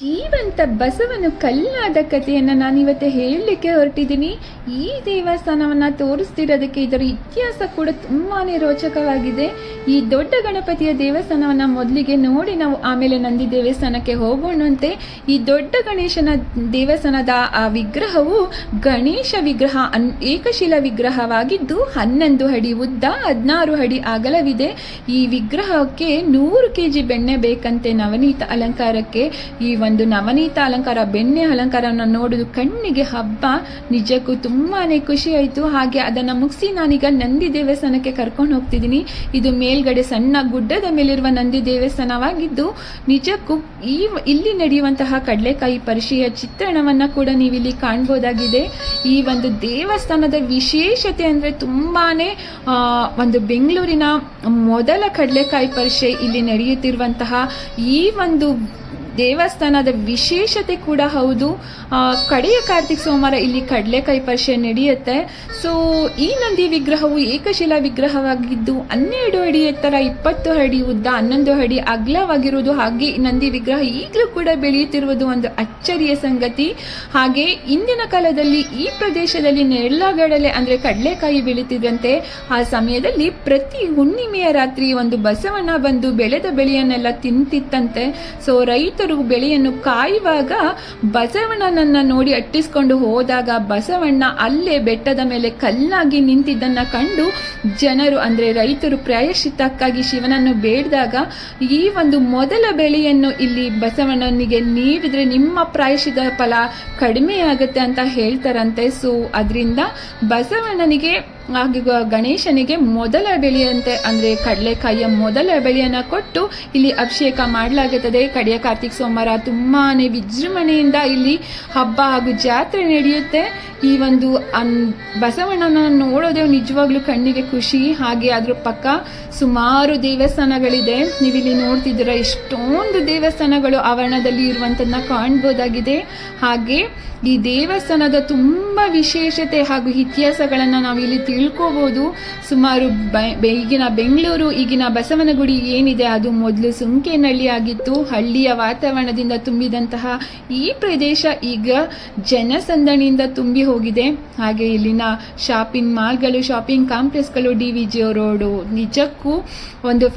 ಜೀವಂತ ಬಸವನು ಕಲ್ಲಾದ ಕಥೆಯನ್ನು ನಾನು ಇವತ್ತು ಹೇಳಲಿಕ್ಕೆ ಹೊರಟಿದ್ದೀನಿ. ಈ ದೇವಸ್ಥಾನವನ್ನು ತೋರಿಸ್ತಿರೋದಕ್ಕೆ ಇದರ ಇತಿಹಾಸ ಕೂಡ ತುಂಬಾ ರೋಚಕವಾಗಿದೆ. ಈ ದೊಡ್ಡ ಗಣಪತಿಯ ದೇವಸ್ಥಾನವನ್ನು ಮೊದಲಿಗೆ ನೋಡಿ ನಾವು ಆಮೇಲೆ ನಂದಿ ದೇವಸ್ಥಾನಕ್ಕೆ ಹೋಗೋಣಂತೆ. ಈ ದೊಡ್ಡ ಗಣೇಶನ ದೇವಸ್ಥಾನದ ಆ ವಿಗ್ರಹವು ಗಣೇಶ ವಿಗ್ರಹ ಅನ್ ಏಕಶಿಲ ವಿಗ್ರಹವಾಗಿದ್ದು ಹನ್ನೊಂದು ಅಡಿ ಉದ್ದ, ಹದಿನಾರು ಅಡಿ ಅಗಲವಿದೆ. ಈ ವಿಗ್ರಹಕ್ಕೆ ನೂರು ಕೆ ಜಿ ಬೆಣ್ಣೆ ಬೇಕಂತೆ ನವನೀತ ಅಲಂಕಾರಕ್ಕೆ. ಈ ಒಂದು ನವನೀತ ಅಲಂಕಾರ, ಬೆಣ್ಣೆ ಅಲಂಕಾರವನ್ನು ನೋಡುದು ಕಣ್ಣಿಗೆ ಹಬ್ಬ. ನಿಜಕ್ಕೂ ತುಂಬಾನೇ ಖುಷಿ ಆಯಿತು. ಹಾಗೆ ಅದನ್ನು ಮುಗಿಸಿ ನಾನೀಗ ನಂದಿ ದೇವಸ್ಥಾನಕ್ಕೆ ಕರ್ಕೊಂಡು ಹೋಗ್ತಿದ್ದೀನಿ. ಇದು ಮೇಲ್ಗಡೆ ಸಣ್ಣ ಗುಡ್ಡದ ಮೇಲಿರುವ ನಂದಿ ದೇವಸ್ಥಾನವಾಗಿದ್ದು, ನಿಜಕ್ಕೂ ಈ ಇಲ್ಲಿ ನಡೆಯುವಂತಹ ಕಡಲೆಕಾಯಿ ಪರಿಷೆಯ ಚಿತ್ರಣವನ್ನ ಕೂಡ ನೀವಿಲ್ಲಿ ಕಾಣ್ಬೋದಾಗಿದೆ. ಈ ಒಂದು ದೇವಸ್ಥಾನದ ವಿಶೇಷತೆ ಅಂದ್ರೆ ತುಂಬಾನೇ ಒಂದು ಬೆಂಗಳೂರಿನ ಮೊದಲ ಕಡಲೆಕಾಯಿ ಪರಿಷೆ ಇಲ್ಲಿ ನಡೆಯುತ್ತಿರುವಂತಹ ಈ ಒಂದು ದೇವಸ್ಥಾನದ ವಿಶೇಷತೆ ಕೂಡ ಹೌದು. ಕಡೆಯ ಕಾರ್ತಿಕ್ ಸೋಮವಾರ ಇಲ್ಲಿ ಕಡಲೆಕಾಯಿ ಪರಿಷೆ ನಡೆಯುತ್ತೆ. ಸೊ ಈ ನಂದಿ ವಿಗ್ರಹವು ಏಕಶಿಲಾ ವಿಗ್ರಹವಾಗಿದ್ದು, ಹನ್ನೆರಡು ಅಡಿ ಎತ್ತರ, ಇಪ್ಪತ್ತು ಅಡಿ ಉದ್ದ, ಹನ್ನೊಂದು ಅಡಿ ಅಗ್ಲವಾಗಿರುವುದು. ಹಾಗೆ ನಂದಿ ವಿಗ್ರಹ ಈಗಲೂ ಕೂಡ ಬೆಳೆಯುತ್ತಿರುವುದು ಒಂದು ಅಚ್ಚರಿಯ ಸಂಗತಿ. ಹಾಗೆ ಇಂದಿನ ಕಾಲದಲ್ಲಿ ಈ ಪ್ರದೇಶದಲ್ಲಿ ನೆರಳಗಡಲೆ ಅಂದ್ರೆ ಕಡಲೆಕಾಯಿ ಬೆಳೀತಿದ್ದಂತೆ ಆ ಸಮಯದಲ್ಲಿ ಪ್ರತಿ ಹುಣ್ಣಿಮೆಯ ರಾತ್ರಿ ಒಂದು ಬಸವಣ್ಣ ಬಂದು ಬೆಳೆದ ಬೆಳೆಯನ್ನೆಲ್ಲ ತಿಂತಿತ್ತಂತೆ. ಸೊ ರೈತರು ಬೆಳೆಯನ್ನು ಕಾಯುವಾಗ ಬಸವಣ್ಣನನ್ನ ನೋಡಿ ಅಟ್ಟಿಸಿಕೊಂಡು ಹೋದಾಗ ಬಸವಣ್ಣ ಅಲ್ಲೇ ಬೆಟ್ಟದ ಮೇಲೆ ಕಲ್ಲಾಗಿ ನಿಂತಿದ್ದನ್ನ ಕಂಡು ಜನರು, ಅಂದ್ರೆ ರೈತರು ಪ್ರಾಯಶ್ಚಿತ್ತಕ್ಕಾಗಿ ಶಿವನನ್ನು ಬೇಡಿದಾಗ ಈ ಒಂದು ಮೊದಲ ಬೆಳೆಯನ್ನು ಇಲ್ಲಿ ಬಸವಣ್ಣನಿಗೆ ನೀಡಿದ್ರೆ ನಿಮ್ಮ ಪ್ರಾಯಶ್ಚಿತ ಫಲ ಕಡಿಮೆ ಆಗುತ್ತೆ ಅಂತ ಹೇಳ್ತಾರಂತೆ. ಸೊ ಅದರಿಂದ ಬಸವಣ್ಣನಿಗೆ ಹಾಗೆ ಗಣೇಶನಿಗೆ ಮೊದಲ ಬೆಳೆಯಂತೆ ಅಂದ್ರೆ ಕಡಲೆಕಾಯಿಯ ಮೊದಲ ಬೆಳೆಯನ್ನು ಕೊಟ್ಟು ಇಲ್ಲಿ ಅಭಿಷೇಕ ಮಾಡಲಾಗುತ್ತದೆ. ಕಡೆಯ ಕಾರ್ತಿಕ್ ಸೋಮವಾರ ತುಂಬಾನೇ ವಿಜೃಂಭಣೆಯಿಂದ ಇಲ್ಲಿ ಹಬ್ಬ ಹಾಗೂ ಜಾತ್ರೆ ನಡೆಯುತ್ತೆ. ಈ ಒಂದು ಅನ್ ಬಸವಣ್ಣನ ನೋಡೋದೇ ನಿಜವಾಗ್ಲೂ ಕಣ್ಣಿಗೆ ಖುಷಿ. ಹಾಗೆ ಅದ್ರ ಪಕ್ಕ ಸುಮಾರು ದೇವಸ್ಥಾನಗಳಿದೆ. ನೀವಿಲ್ಲಿ ನೋಡ್ತಿದ್ದೀರಾ, ಎಷ್ಟೊಂದು ದೇವಸ್ಥಾನಗಳು ಆವರಣದಲ್ಲಿ ಇರುವಂತದನ್ನ ಕಾಣ್ಬೋದಾಗಿದೆ. ಹಾಗೆ ಈ ದೇವಸ್ಥಾನದ ತುಂಬಾ ವಿಶೇಷತೆ ಹಾಗೂ ಇತಿಹಾಸಗಳನ್ನ ನಾವಿಲ್ಲಿ ತಿಳ್ಕೋಬಹುದು ಸುಮಾರು ಈಗಿನ ಬೆಂಗಳೂರು, ಈಗಿನ ಬಸವನಗುಡಿ ಏನಿದೆ, ಅದು ಮೊದಲು ಸುಂಕೇನಹಳ್ಳಿ ಆಗಿತ್ತು. ಹಳ್ಳಿಯ ವಾತಾವರಣದಿಂದ ತುಂಬಿದಂತಹ ಈ ಪ್ರದೇಶ ಈಗ ಜನಸಂದಣಿಯಿಂದ ತುಂಬಿ ಹೋಗಿದೆ. ಹಾಗೆ ಇಲ್ಲಿನ ಶಾಪಿಂಗ್ ಮಾಲ್ಗಳು, ಶಾಪಿಂಗ್ ಕಾಂಪ್ಲೆಕ್ಸ್ಗಳು, ಡಿ ವಿ ಜಿ ರೋಡು, ನಿಜಕ್ಕೂ ಒಂದು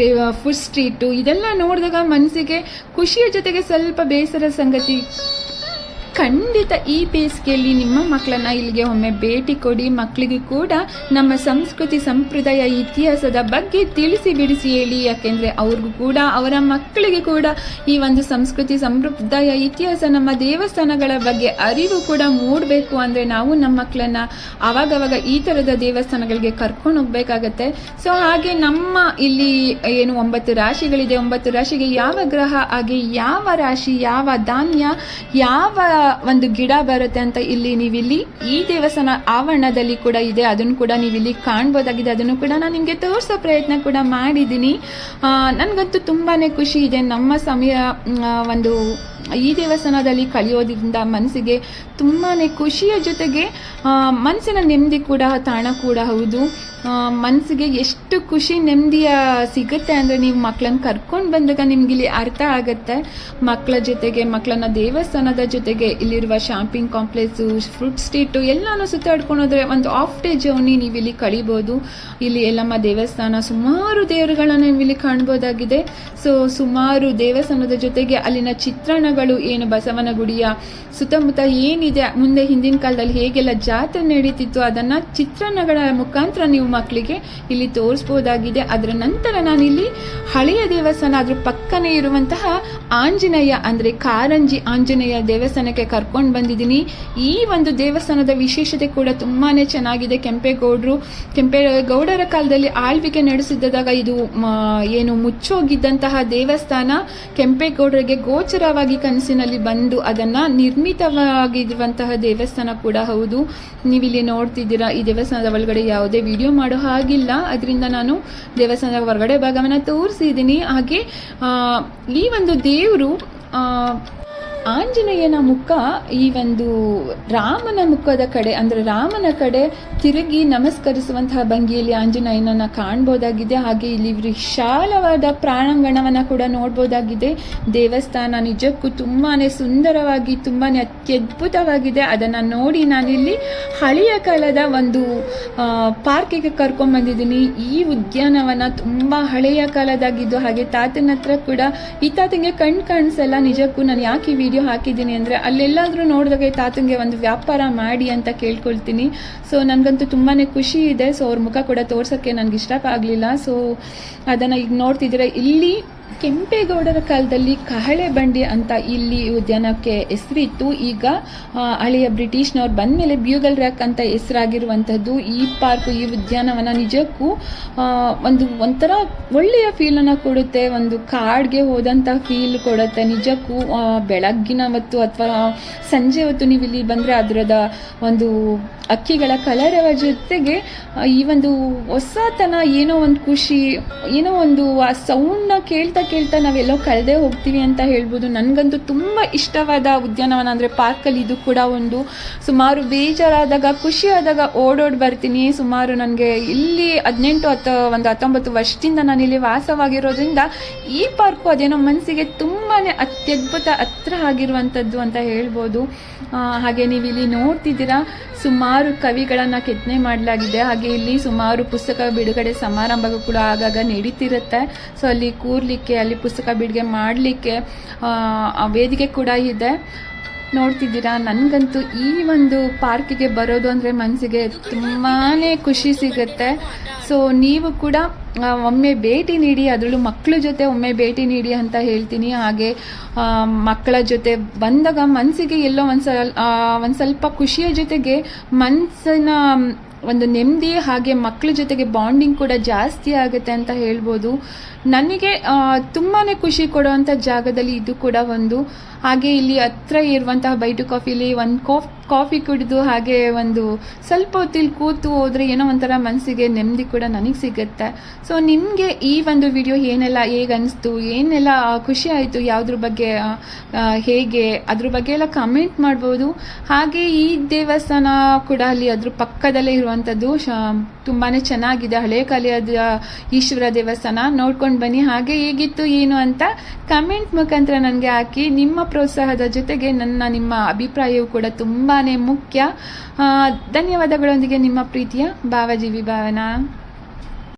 ಫುಡ್ ಸ್ಟ್ರೀಟು, ಇದೆಲ್ಲ ನೋಡಿದಾಗ ಮನಸ್ಸಿಗೆ ಖುಷಿಯ ಜೊತೆಗೆ ಸ್ವಲ್ಪ ಬೇಸರ ಸಂಗತಿ ಖಂಡಿತ ಈ ಬೇಸಿಗೆಯಲ್ಲಿ ನಿಮ್ಮ ಮಕ್ಕಳನ್ನ ಇಲ್ಲಿಗೆ ಒಮ್ಮೆ ಭೇಟಿ ಕೊಡಿ. ಮಕ್ಕಳಿಗೂ ಕೂಡ ನಮ್ಮ ಸಂಸ್ಕೃತಿ ಸಂಪ್ರದಾಯ ಇತಿಹಾಸದ ಬಗ್ಗೆ ತಿಳಿಸಿ ಬಿಡಿಸಿ ಹೇಳಿ. ಯಾಕೆಂದ್ರೆ ಅವ್ರಿಗೂ ಕೂಡ, ಅವರ ಮಕ್ಕಳಿಗೆ ಕೂಡ ಈ ಒಂದು ಸಂಸ್ಕೃತಿ ಸಂಪ್ರದಾಯ ಇತಿಹಾಸ ನಮ್ಮ ದೇವಸ್ಥಾನಗಳ ಬಗ್ಗೆ ಅರಿವು ಕೂಡ ಮೂಡಬೇಕು ಅಂದ್ರೆ ನಾವು ನಮ್ಮ ಮಕ್ಕಳನ್ನ ಅವಾಗವಾಗ ಈ ತರದ ದೇವಸ್ಥಾನಗಳಿಗೆ ಕರ್ಕೊಂಡು ಹೋಗ್ಬೇಕಾಗತ್ತೆ. ಸೊ ಹಾಗೆ ನಮ್ಮ ಇಲ್ಲಿ ಏನು ಒಂಬತ್ತು ರಾಶಿಗಳಿದೆ. ಒಂಬತ್ತು ರಾಶಿಗೆ ಯಾವ ಗ್ರಹ, ಹಾಗೆ ಯಾವ ರಾಶಿ, ಯಾವ ಧಾನ್ಯ, ಯಾವ ಒಂದು ಗಿಡ ಬರುತ್ತೆ ಅಂತ ಇಲ್ಲಿ ನೀವಿಲ್ಲಿ ಈ ದೇವಸ್ಥಾನ ಆವರಣದಲ್ಲಿ ಕೂಡ ಇದೆ. ಅದನ್ನು ಕೂಡ ನೀವಿಲ್ಲಿ ಕಾಣ್ಬೋದಾಗಿದೆ. ಅದನ್ನು ಕೂಡ ನಾನು ನಿಮಗೆ ತೋರಿಸೋ ಪ್ರಯತ್ನ ಕೂಡ ಮಾಡಿದ್ದೀನಿ. ನನಗಂತೂ ತುಂಬಾ ಖುಷಿ ಇದೆ. ನಮ್ಮ ಸಮಯ ಒಂದು ಈ ದೇವಸ್ಥಾನದಲ್ಲಿ ಕಳೆಯೋದ್ರಿಂದ ಮನಸ್ಸಿಗೆ ತುಂಬಾ ಖುಷಿಯ ಜೊತೆಗೆ ಮನಸ್ಸಿನ ನೆಮ್ಮದಿ ಕೂಡ, ತಾಣ ಕೂಡ ಹೌದು. ಮನಸ್ಸಿಗೆ ಎಷ್ಟು ಖುಷಿ, ನೆಮ್ಮದಿಯ ಸಿಗುತ್ತೆ ಅಂದರೆ ನೀವು ಮಕ್ಕಳನ್ನ ಕರ್ಕೊಂಡು ಬಂದಾಗ ನಿಮ್ಗೆ ಇಲ್ಲಿ ಅರ್ಥ ಆಗುತ್ತೆ. ಮಕ್ಕಳ ಜೊತೆಗೆ ಮಕ್ಕಳನ್ನ ದೇವಸ್ಥಾನದ ಜೊತೆಗೆ ಇಲ್ಲಿರುವ ಶಾಪಿಂಗ್ ಕಾಂಪ್ಲೆಕ್ಸು ಫ್ರೂಟ್ ಸ್ಟ್ರೀಟು ಎಲ್ಲಾನು ಸುತ್ತಾಡ್ಕೊಂಡೋದ್ರೆ ಒಂದು ಆಫ್ ಡೇ ಜರ್ನಿ ನೀವು ಇಲ್ಲಿ ಕಳಿಬೋದು. ಇಲ್ಲಿ ಎಲ್ಲಮ್ಮ ದೇವಸ್ಥಾನ ಸುಮಾರು ದೇವರುಗಳನ್ನ ನೀವು ಇಲ್ಲಿ ಕಾಣ್ಬೋದಾಗಿದೆ. ಸೊ ಸುಮಾರು ದೇವಸ್ಥಾನದ ಜೊತೆಗೆ ಅಲ್ಲಿನ ಏನು ಬಸವನ ಗುಡಿಯ ಸುತ್ತಮುತ್ತ ಏನಿದೆ? ಮುಂದೆ ಹಿಂದಿನ ಕಾಲದಲ್ಲಿ ಹೇಗೆಲ್ಲ ಜಾತ್ರೆ ನಡೀತಿತ್ತು? ಅದನ್ನ ಚಿತ್ರಣಗಳ ಮುಖಾಂತರ ನೀವು ಮಕ್ಕಳಿಗೆ ಇಲ್ಲಿ ತೋರಿಸಬಹುದಾಗಿದೆ ಅದರ ನಂತರ ನಾನಿಲ್ಲಿ ಹಳೆಯ ದೇವಸ್ಥಾನ ಅದ್ರ ಪಕ್ಕನೇ ಇರುವಂತಹ ಆಂಜನೇಯ ಅಂದ್ರೆ ಕಾರಂಜಿ ಆಂಜನೇಯ ದೇವಸ್ಥಾನಕ್ಕೆ ಕರ್ಕೊಂಡು ಬಂದಿದ್ದೀನಿ. ಈ ಒಂದು ದೇವಸ್ಥಾನದ ವಿಶೇಷತೆ ಕೂಡ ತುಂಬಾನೇ ಚೆನ್ನಾಗಿದೆ. ಕೆಂಪೇಗೌಡರು ಕೆಂಪೇಗೌಡರ ಕಾಲದಲ್ಲಿ ಆಳ್ವಿಕೆ ನಡೆಸಿದ್ದಾಗ ಇದು ಏನು ಮುಚ್ಚೋಗಿದ್ದಂತಹ ದೇವಸ್ಥಾನ ಕೆಂಪೇಗೌಡರಿಗೆ ಗೋಚರವಾಗಿ ಕನಸಿನಲ್ಲಿ ಬಂದು ಅದನ್ನ ನಿರ್ಮಿತವಾಗಿರುವಂತಹ ದೇವಸ್ಥಾನ ಕೂಡ ಹೌದು. ನೀವಿಲ್ಲಿ ನೋಡ್ತಿದ್ದೀರಾ, ಈ ದೇವಸ್ಥಾನದ ಒಳಗಡೆ ಯಾವುದೇ ವಿಡಿಯೋ ಮಾಡೋ ಹಾಗಿಲ್ಲ. ಅದರಿಂದ ನಾನು ದೇವಸ್ಥಾನದ ಹೊರಗಡೆ ಭಾಗವನ್ನ ತೋರಿಸಿದ್ದೀನಿ. ಹಾಗೆ ಈ ಒಂದು ದೇವರು ಆಂಜನೇಯನ ಮುಖ ಈ ಒಂದು ರಾಮನ ಮುಖದ ಕಡೆ, ಅಂದರೆ ರಾಮನ ಕಡೆ ತಿರುಗಿ ನಮಸ್ಕರಿಸುವಂತಹ ಭಂಗಿಯಲ್ಲಿ ಆಂಜನೇಯನನ್ನ ಕಾಣ್ಬೋದಾಗಿದೆ. ಹಾಗೆ ಇಲ್ಲಿ ವಿಶಾಲವಾದ ಪ್ರಾಣಾಂಗಣವನ್ನು ಕೂಡ ನೋಡ್ಬೋದಾಗಿದೆ. ದೇವಸ್ಥಾನ ನಿಜಕ್ಕೂ ತುಂಬಾನೇ ಸುಂದರವಾಗಿ, ತುಂಬಾನೇ ಅತ್ಯದ್ಭುತವಾಗಿದೆ. ಅದನ್ನು ನೋಡಿ ನಾನಿಲ್ಲಿ ಹಳೆಯ ಕಾಲದ ಒಂದು ಪಾರ್ಕಿಗೆ ಕರ್ಕೊಂಡ್ ಬಂದಿದ್ದೀನಿ. ಈ ಉದ್ಯಾನವನ ತುಂಬಾ ಹಳೆಯ ಕಾಲದಾಗಿದ್ದು, ಹಾಗೆ ತಾತನ ಹತ್ರ ಕೂಡ ಈ ತಾತಿಗೆ ಕಣ್ ಕಾಣಿಸಲ್ಲ. ನಿಜಕ್ಕೂ ನಾನು ಯಾಕೆ ಈ ವಿಡಿಯೋ ಹಾಕಿದ್ದೀನಿ ಅಂದರೆ ಅಲ್ಲೆಲ್ಲಾದರೂ ನೋಡಿದಾಗ ತಾತಂಗೆ ಒಂದು ವ್ಯಾಪಾರ ಮಾಡಿ ಅಂತ ಕೇಳ್ಕೊಳ್ತೀನಿ. ಸೊ ನನಗಂತೂ ತುಂಬಾ ಖುಷಿ ಇದೆ. ಸೊ ಅವ್ರ ಮುಖ ಕೂಡ ತೋರ್ಸೋಕ್ಕೆ ನನಗೆ ಇಷ್ಟ ಆಗಲಿಲ್ಲ. ಸೊ ಅದನ್ನು ಈಗ ನೋಡ್ತಿದ್ರೆ ಇಲ್ಲಿ ಕೆಂಪೇಗೌಡರ ಕಾಲದಲ್ಲಿ ಕಹಳೆ ಬಂಡಿ ಅಂತ ಇಲ್ಲಿ ಉದ್ಯಾನಕ್ಕೆ ಹೆಸರಿತ್ತು. ಈಗ ಹಳೆಯ ಬ್ರಿಟಿಷ್ನವ್ರು ಬಂದ ಮೇಲೆ ಬ್ಯೂಗಲ್ ರ್ಯಾಕ್ ಅಂತ ಹೆಸರಾಗಿರುವಂಥದ್ದು ಈ ಪಾರ್ಕ್, ಈ ಉದ್ಯಾನವನ ನಿಜಕ್ಕೂ ಒಂದು, ಒಂಥರ ಒಳ್ಳೆಯ ಫೀಲನ್ನು ಕೊಡುತ್ತೆ. ಒಂದು ಕಾಡ್ಗೆ ಹೋದಂಥ ಫೀಲ್ ಕೊಡುತ್ತೆ. ನಿಜಕ್ಕೂ ಬೆಳಗ್ಗಿನ ಹೊತ್ತು ಅಥವಾ ಸಂಜೆ ಹೊತ್ತು ನೀವು ಇಲ್ಲಿ ಬಂದರೆ ಅದರದ ಒಂದು ಅಕ್ಕಿಗಳ ಕಲರವ ಜೊತೆಗೆ ಈ ಒಂದು ಹೊಸತನ ಏನೋ ಒಂದು ಖುಷಿ, ಏನೋ ಒಂದು ಆ ಸೌಂಡ್ನ ಕೇಳ್ತಾ ಕೇಳ್ತಾ ನಾವೆಲ್ಲೋ ಕಳೆದೇ ಹೋಗ್ತೀವಿ ಅಂತ ಹೇಳ್ಬೋದು. ನನಗಂತೂ ತುಂಬ ಇಷ್ಟವಾದ ಉದ್ಯಾನವನ ಅಂದರೆ ಪಾರ್ಕಲ್ಲಿ ಇದು ಕೂಡ ಒಂದು. ಸುಮಾರು ಬೇಜಾರಾದಾಗ, ಖುಷಿಯಾದಾಗ ಓಡೋಡಿ ಓಡೋಡ್ ಬರ್ತೀನಿ. ಸುಮಾರು ನನಗೆ ಇಲ್ಲಿ ಹದಿನೆಂಟು ಹತ್ತು, ಒಂದು ಹತ್ತೊಂಬತ್ತು ವರ್ಷದಿಂದ ನಾನು ಇಲ್ಲಿ ವಾಸವಾಗಿರೋದ್ರಿಂದ ಈ ಪಾರ್ಕು ಅದೇನೋ ಮನಸ್ಸಿಗೆ ತುಂಬಾ ಅತ್ಯದ್ಭುತ, ಹತ್ರ ಆಗಿರುವಂಥದ್ದು ಅಂತ ಹೇಳ್ಬೋದು. ಹಾಗೆ ನೀವು ಇಲ್ಲಿ ನೋಡ್ತಿದ್ದೀರಾ, ಸುಮಾರು ಕವಿಗಳನ್ನು ಕೆತ್ತನೆ ಮಾಡಲಾಗಿದೆ. ಹಾಗೆ ಇಲ್ಲಿ ಸುಮಾರು ಪುಸ್ತಕ ಬಿಡುಗಡೆ ಸಮಾರಂಭಗಳು ಕೂಡ ಆಗಾಗ ನಡೀತಿರುತ್ತೆ. ಸೊ ಅಲ್ಲಿ ಕೂರ್ಲಿಕ್ಕೆ, ಅಲ್ಲಿ ಪುಸ್ತಕ ಬಿಡುಗಡೆ ಮಾಡಲಿಕ್ಕೆ ವೇದಿಕೆ ಕೂಡ ಇದೆ. ನೋಡ್ತಿದ್ದೀರಾ, ನನಗಂತೂ ಈ ಒಂದು ಪಾರ್ಕಿಗೆ ಬರೋದು ಅಂದರೆ ಮನಸ್ಸಿಗೆ ತುಂಬಾ ಖುಷಿ ಸಿಗುತ್ತೆ. ಸೊ ನೀವು ಕೂಡ ಒಮ್ಮೆ ಭೇಟಿ ನೀಡಿ, ಅದರಲ್ಲೂ ಮಕ್ಕಳ ಜೊತೆ ಒಮ್ಮೆ ಭೇಟಿ ನೀಡಿ ಅಂತ ಹೇಳ್ತೀನಿ. ಹಾಗೆ ಮಕ್ಕಳ ಜೊತೆ ಬಂದಾಗ ಮನಸ್ಸಿಗೆ ಎಲ್ಲೋ ಒಂದು ಒಂದ್ ಸ್ವಲ್ಪ ಖುಷಿಯ ಜೊತೆಗೆ ಮನಸ್ಸಿನ, ಒಂದು ನೆಮ್ಮದಿ ಹಾಗೆ ಮಕ್ಕಳ ಜೊತೆಗೆ ಬಾಂಡಿಂಗ್ ಕೂಡ ಜಾಸ್ತಿ ಆಗುತ್ತೆ ಅಂತ ಹೇಳ್ಬೋದು. ನನಗೆ ತುಂಬಾ ಖುಷಿ ಕೊಡುವಂಥ ಜಾಗದಲ್ಲಿ ಇದು ಕೂಡ ಒಂದು ಹಾಗೆ ಇಲ್ಲಿ ಹತ್ರ ಇರುವಂತಹ ಬೈಟು ಕಾಫಿಲಿ ಒಂದು ಕಾಫ್, ಕಾಫಿ ಕುಡಿದು ಹಾಗೆ ಒಂದು ಸ್ವಲ್ಪ ಹೊತ್ತಿಲ್ಲಿ ಕೂತು ಹೋದರೆ ಏನೋ ಒಂಥರ ಮನಸ್ಸಿಗೆ ನೆಮ್ಮದಿ ಕೂಡ ನನಗೆ ಸಿಗುತ್ತೆ. ಸೊ ನಿಮಗೆ ಈ ಒಂದು ವಿಡಿಯೋ ಏನೆಲ್ಲ ಹೇಗೆ ಅನಿಸ್ತು? ಏನೆಲ್ಲ ಖುಷಿ ಆಯಿತು? ಯಾವುದ್ರ ಬಗ್ಗೆ ಹೇಗೆ? ಅದ್ರ ಬಗ್ಗೆ ಎಲ್ಲ ಕಮೆಂಟ್ ಮಾಡ್ಬೋದು. ಹಾಗೆ ಈ ದೇವಸ್ಥಾನ ಕೂಡ ಅಲ್ಲಿ ಅದ್ರ ಪಕ್ಕದಲ್ಲೇ ಇರುವಂಥದ್ದು ತುಂಬಾ ಚೆನ್ನಾಗಿದೆ. ಹಳೆ ಕಾಲದ ಈಶ್ವರ ದೇವಸ್ಥಾನ ನೋಡ್ಕೊಂಡು ಬನ್ನಿ. ಹಾಗೆ ಹೇಗಿತ್ತು, ಏನು ಅಂತ ಕಮೆಂಟ್ ಮುಖಾಂತರ ನನಗೆ ಹಾಕಿ. ನಿಮ್ಮ ಪ್ರೋತ್ಸಾಹದ ಜೊತೆಗೆ ನನ್ನ ನಿಮ್ಮ ಅಭಿಪ್ರಾಯವು ಕೂಡ ತುಂಬಾ ಮುಖ್ಯ. ಧನ್ಯವಾದಗಳೊಂದಿಗೆ ನಿಮ್ಮ ಪ್ರೀತಿಯ ಭಾವಜೀವಿ ಭಾವನಾ.